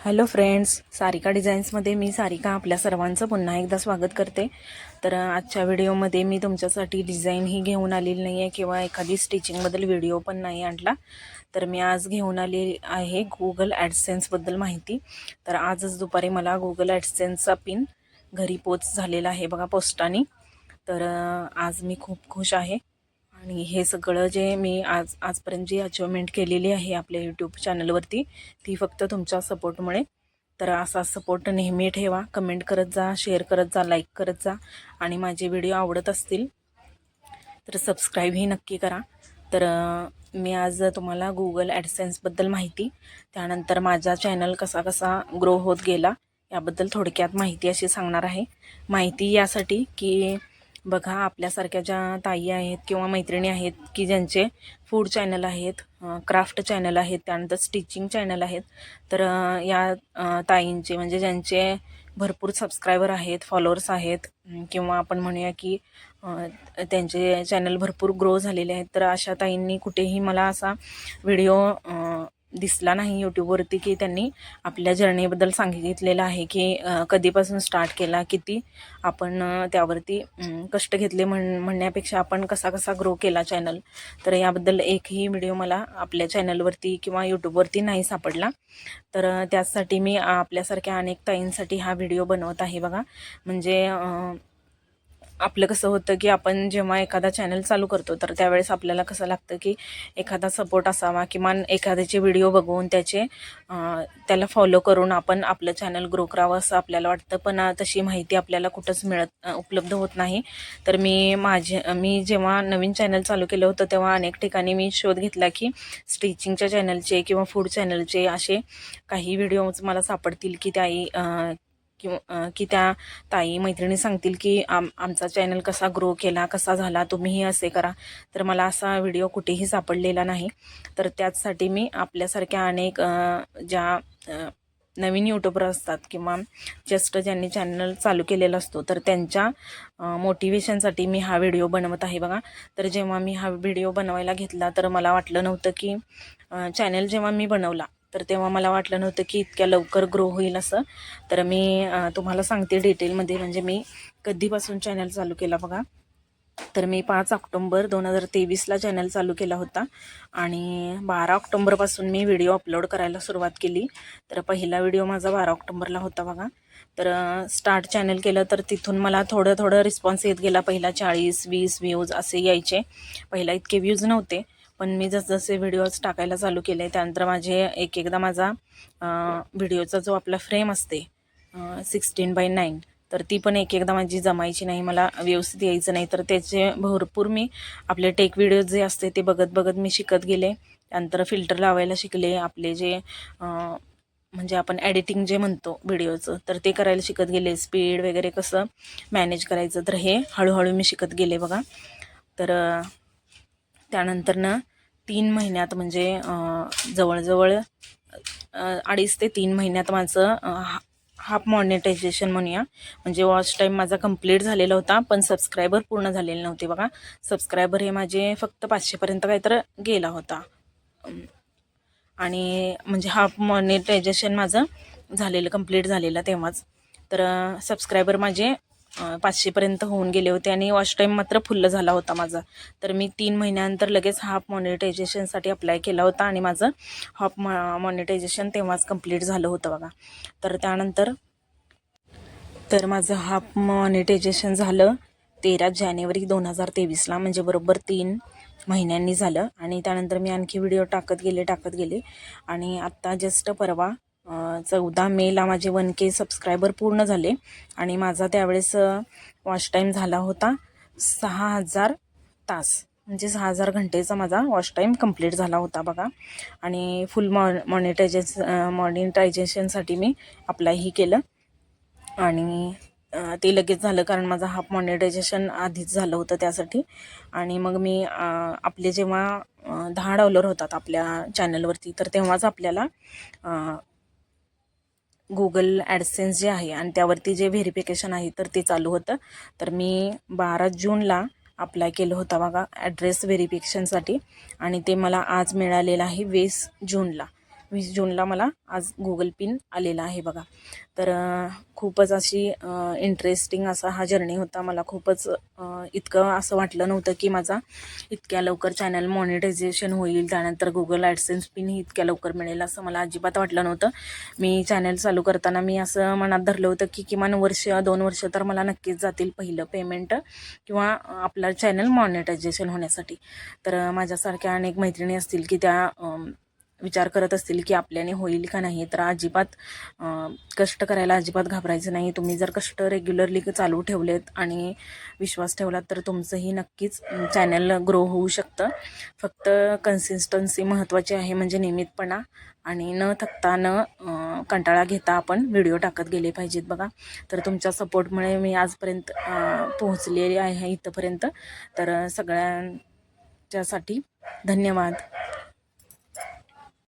Hello friends Sarika डिझाईन्समध्ये मी सारिका आपल्या सर्वांचं पुन्हा एकदा स्वागत करते. तर आजच्या व्हिडिओमध्ये मी तुमच्यासाठी डिझाईन ही घेऊन आलेली नाही आहे किंवा एखादी स्टिचिंगबद्दल व्हिडिओ पण नाही आणला. तर मी आज घेऊन आले आहे गुगल ॲडसेन्सबद्दल माहिती. तर आजच दुपारी मला गुगल ॲडसेन्सचा पिन घरी पोच झालेला आहे बघा पोस्टाने. तर आज मी खूप खुश आहे. आणि हे सगळं जे मी आज आजपर्यंत जी अचिव्हमेंट केलेली आहे आपल्या यूट्यूब चॅनलवरती ती फक्त तुमच्या सपोर्टमुळे तर असा सपोर्ट नेहमी ठेवा. कमेंट करत जा शेअर करत जा लाईक करत जा. आणि माझे व्हिडिओ आवडत असतील तर सबस्क्राईबही नक्की करा. तर मी आज तुम्हाला गुगल ॲडसेन्सबद्दल माहिती त्यानंतर माझा चॅनल कसा कसा ग्रो होत गेला याबद्दल थोडक्यात माहिती अशी सांगणार आहे. माहिती यासाठी की बघा आपल्यासारख्या ज्या ताई आहेत किंवा मैत्रिणी आहेत की ज्यांचे फूड चॅनल आहेत क्राफ्ट चॅनल आहेत त्यानंतर स्टिचिंग चॅनल आहेत तर या ताईंचे म्हणजे ज्यांचे भरपूर सबस्क्रायबर आहेत फॉलोअर्स आहेत किंवा आपण म्हणूया की त्यांचे चॅनल भरपूर ग्रो झालेले आहेत तर अशा ताईंनी कुठेही मला असा व्हिडिओ दिसला नाही यूट्यूबवरती की त्यांनी आपल्या जर्नीबद्दल सांगितलेलं आहे की कधीपासून स्टार्ट केला किती आपण त्यावरती कष्ट घेतले म्हण म्हणण्यापेक्षा आपण कसा कसा ग्रो केला चॅनल तर याबद्दल एकही व्हिडिओ मला आपल्या चॅनलवरती किंवा यूट्यूबवरती नाही सापडला. तर त्याचसाठी मी आपल्यासारख्या अनेक ताईंसाठी हा व्हिडिओ बनवत आहे बघा. म्हणजे आपलं कसं होतं की आपण जेव्हा एखादा चॅनल चालू करतो तर त्यावेळेस आपल्याला कसं लागतं की एखादा सपोर्ट असावा किमान एखाद्याचे व्हिडिओ बघून त्याचे त्याला फॉलो करून आपण आपलं चॅनल ग्रो करावं असं आपल्याला वाटतं. पण तशी माहिती आपल्याला कुठंच मिळत उपलब्ध होत नाही. तर मी माझे मी जेव्हा नवीन चॅनल चालू केलं होतं तेव्हा अनेक ठिकाणी मी शोध घेतला की स्टिचिंगच्या चॅनलचे किंवा फूड चॅनलचे असे काही व्हिडिओज मला सापडतील की त्याही किंवा की त्या ताई मैत्रिणी सांगतील की आम आमचा चॅनल कसा ग्रो केला कसा झाला तुम्हीही असे करा. तर मला असा व्हिडिओ कुठेही सापडलेला नाही. तर त्याचसाठी मी आपल्यासारख्या अनेक ज्या नवीन यूट्यूबर असतात किंवा जस्ट ज्यांनी चॅनल चालू केलेला असतो तर त्यांच्या मोटिवेशनसाठी मी हा व्हिडिओ बनवत आहे बघा. तर जेव्हा मी हा व्हिडिओ बनवायला घेतला तर मला वाटलं नव्हतं की चॅनल जेव्हा मी बनवला तर तेव्हा मला वाटलं नव्हतं की इतक्या लवकर ग्रो होईल असं. तर मी तुम्हाला सांगते डिटेलमध्ये म्हणजे मी कधीपासून चॅनल चालू केला बघा. तर मी पाच ऑक्टोंबर दोन हजार तेवीसला चॅनल चालू केला होता. आणि बारा ऑक्टोंबरपासून मी व्हिडिओ अपलोड करायला सुरुवात केली. तर पहिला व्हिडिओ माझा बारा ऑक्टोंबरला होता बघा. तर स्टार्ट चॅनल केलं तर तिथून मला थोडं थोडं रिस्पॉन्स येत गेला. पहिला चाळीस वीस व्ह्यूज असे यायचे. पहिला इतके व्ह्यूज नव्हते. पण मी जसजसे व्हिडिओज टाकायला चालू केले त्यानंतर माझे एक एकदा माझा व्हिडिओचा जो आपला फ्रेम असते सिक्स्टीन बाय नाईन तर ती पण एक एकदा माझी जमायची नाही मला व्यवस्थित यायचं नाही. तर त्याचे भरपूर मी आपले टेक व्हिडिओ जे असते ते बघत बघत मी शिकत गेले. त्यानंतर फिल्टर लावायला शिकले आपले जे म्हणजे आपण एडिटिंग जे म्हणतो व्हिडिओचं तर ते करायला शिकत गेले. स्पीड वगैरे कसं मॅनेज करायचं तर हे हळूहळू मी शिकत गेले बघा. तर त्यानंतरनं तीन महिन्यात म्हणजे जवळजवळ अडीच ते तीन महिन्यात माझं हा- हाफ मॉनिटायझेशन म्हणूया. म्हणजे वॉच टाईम माझा कंप्लीट झालेला होता पण सबस्क्रायबर पूर्ण झालेले नव्हते बघा. सबस्क्रायबर हे माझे फक्त पाचशेपर्यंत काहीतर गेला होता. आणि म्हणजे हाफ मॉनिटायझेशन माझं झालेलं कंप्लीट झालेलं तेव्हाच. तर सबस्क्रायबर माझे पाचशेपर्यंत होऊन गेले होते आणि वॉच टाईम मात्र फुल्ल झाला होता माझा. तर मी तीन महिन्यानंतर लगेच हाफ मॉनिटायझेशनसाठी अप्लाय केला होता आणि माझं हाफ मॉनिटायझेशन तेव्हाच कंप्लीट झालं होतं बघा. तर त्यानंतर तर माझं हाफ मॉनिटायझेशन झालं तेरा जानेवारी दोन हजार तेवीसला म्हणजे बरोबर तीन महिन्यांनी झालं. आणि त्यानंतर मी आणखी व्हिडिओ टाकत गेले टाकत गेले. आणि आत्ता जस्ट परवा चौदा मेला माझे वन के सबस्क्रायबर पूर्ण झाले. आणि माझा त्यावेळेस वॉच टाईम झाला होता सहा हजार तास. म्हणजे सहा हजार घंटेचा माझा वॉच टाईम कंप्लीट झाला होता बघा. आणि फुल मॉ मॉनिटायझेस मॉनिटायझेशनसाठी मी अप्लायही केलं. आणि ते लगेच झालं कारण माझं हाफ मॉनिटायझेशन आधीच झालं होतं त्यासाठी. आणि मग मी आपले जेव्हा दहा डॉलर होतात आपल्या चॅनलवरती तर तेव्हाच आपल्याला गुगल ॲडसेन्स जे आहे आणि त्यावरती जे व्हेरिफिकेशन आहे तर ते चालू होतं. तर मी बारा जूनला अप्लाय केलं होतं बघा ॲड्रेस व्हेरिफिकेशनसाठी आणि ते मला आज मिळालेलं आहे वीस जूनला. वीस जूनला मला आज गुगल पिन आलेला आहे बघा. तर खूपच अशी इंटरेस्टिंग असा हा जर्नी होता. मला खूपच इतकं असं वाटलं नव्हतं की माझा इतक्या लवकर चॅनल मॉनिटायझेशन होईल. त्यानंतर गुगल ॲडसेन्स पिनही इतक्या लवकर मिळेल असं मला अजिबात वाटलं नव्हतं. मी चॅनल चालू करताना मी असं मनात धरलं होतं की किमान वर्ष दोन वर्ष तर मला नक्कीच जातील पहिलं पेमेंट किंवा आपला चॅनल मॉनिटायझेशन होण्यासाठी. तर माझ्यासारख्या अनेक मैत्रिणी असतील की त्या विचार करत असतील की आपल्याने होईल का नाही तर अजिबात कष्ट करायला अजिबात घाबरायचं नाही. तुम्ही जर कष्ट रेग्युलरली चालू ठेवलेत आणि विश्वास ठेवलात तर तुमचंही नक्कीच चॅनल ग्रो होऊ शकतं. फक्त कन्सिस्टन्सी महत्त्वाची आहे म्हणजे नियमितपणा आणि न थकता न कंटाळा घेता आपण व्हिडिओ टाकत गेले पाहिजेत बघा. तर तुमच्या सपोर्टमुळे मी आजपर्यंत पोहोचलेली आहे इथंपर्यंत. तर सगळ्यांच्यासाठी धन्यवाद.